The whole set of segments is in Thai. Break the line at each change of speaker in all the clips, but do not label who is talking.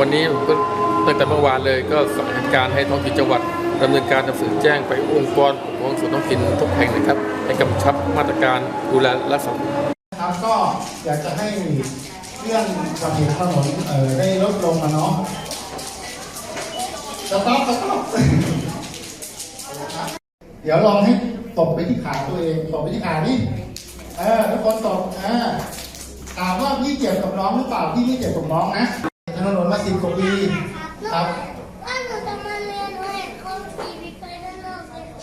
วันนี้ก็ตั้งแต่เมื่อวานเลยก็สั่งการให้ท้องถิ่นจังหวัดดำเนินการหนังสื่อแจ้งไปองค์กรปกครองส่วนท้องถิ่นทุกแห่งนะครับให้กำชับมาตรการดูแลรักษา
ครับก็อยากจะให้เรื่องอุบัติเหตุถนนเอ่อได้ลดลงมาเนาะสต๊อปสต๊อปเดี๋ยวลองให้ตบไปที่ขาตัวเองตบไปที่ขานี่เออทุกคนตบอ่าถามว่าพี่เจ็บกับน้องหรือเปล่าพี่ไม่เจ็บกับน้องนะ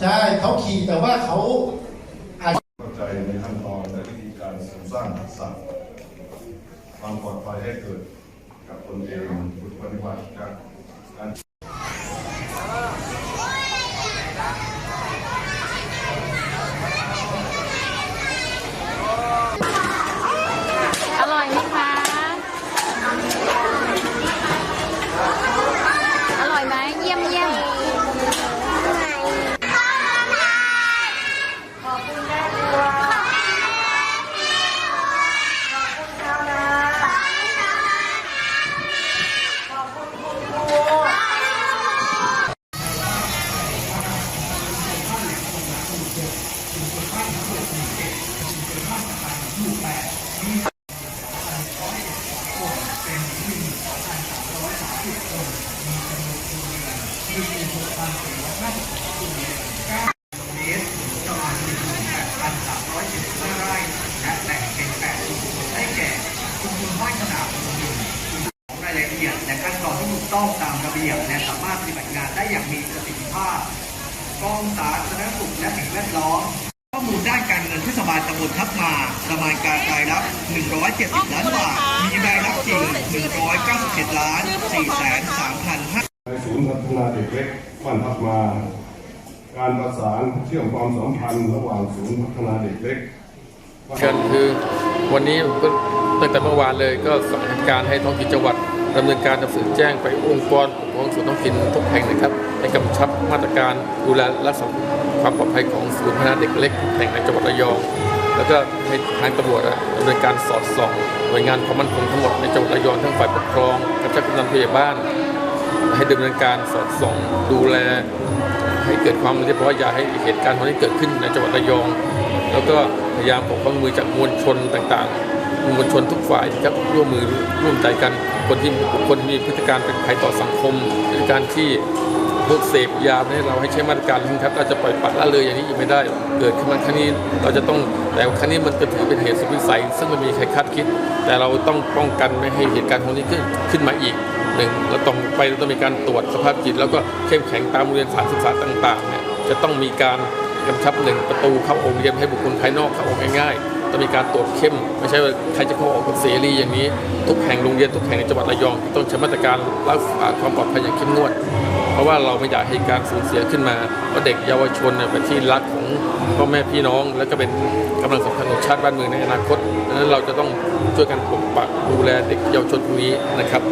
ใช่เขาขี่แต่ว่าเขาอาจ
เข้าใจในขั้นตอนและวิธีการเสริมสร้างทักษะความปลอดภัยให้เกิดกับตนเองฝึกปฏิบัติการ
ตอนที่ถูกต้องตามระเบียบและสามารถปฏิบัติงานได้อย่างมีประสิทธิภาพ กองสาธารณสุขและสิ่งแวดล้อม เงินเทศบาลตำบลทับมาประมาณการรายรับ 170 ล้านบาท มีรายรับจริง 197 ล้าน4แสน3พันห้า
ในศูนย์พัฒนาเด็กเล็กบ้านพักมา การประสานเชื่อมความสัมพันธ์ระหว่างศูนย์พัฒนาเด็กเล็ก
กันคือวันนี้ผมก็ตั้งแต่เมื่อวานเลยก็สั่งการให้ท้องถิ่นจังหวัดดำเนินการหนังสือแจ้งไปองค์กรปกครองส่วนท้องถิ่นทุกแห่งนะครับให้กำชับมาตรการดูแลรักษา ความปลอดภัยของศูนย์พัฒนาเด็กเล็กทุกแห่งในจังหวัดระยอง แล้วก็ให้ทางตำรวจดำเนินการสอดส่องหน่วยงานความมั่นคงทั้งหมดในจังหวัดระยองทั้งฝ่ายปกครองกับเจ้ากำนันผู้ใหญ่บ้าน ให้ดำเนินการสอดส่องดูแล ให้เกิดความเรียบร้อยอย่าให้เหตุการณ์พวกนี้เกิดขึ้นในจังหวัดระยอง แล้วก็พยายามปกป้องมือจากมวลชนต่างๆมวลชนทุกฝ่ายนะครับร่วมมือร่วมใจกันคนที่บุคคลที่มีพฤติการเป็นภัยต่อสังคมพฤติการที่ พวกเสพยาเนี่ยเราให้ใช้มาตรการนะครับเราจะปล่อยปละละเลยอย่างนี้อีกไม่ได้ เกิดขึ้นมาครั้งนี้เราจะต้องแต่ครั้งนี้มันก็ถือเป็นเหตุสุดวิสัย ซึ่งมันมีใครคาดคิด แต่เราต้องป้องกันไม่ให้เหตุการณ์พวกนี้ขึ้นขึ้นมาอีกหนึ่งเราต้องไปเราต้องมีการตรวจสภาพจิต แล้วก็เข้มแข็งตามโรงเรียนสถานศึกษาต่างๆเนี่ยจะต้องมีการกำชับหนึ่งประตูเข้าโรงเรียนให้บุคคลภายนอกเข้าออกง่ายๆต้องมีการตรวจเข้ม ไม่ใช่ว่าใครจะเข้าออกเสรีอย่างนี้ ทุกแห่งโรงเรียนทุกแห่งในจังหวัดระยอง ต้องใช้มาตรการรักษาความปลอดภัยอย่างเข้มงวด ราะว่าเราไม่อยากให้การสูญเสียขึ้นมาเพราะเด็กเยาวชนเนี่ยเป็นที่รักของพ่อแม่พี่น้อง และก็เป็นกำลังสำคัญของชาติบ้านเมืองในอนาคตดังนั้นเราจะต้องช่วยกันปกปักดูแลเด็กเยาวชนพวกนี้นะครับ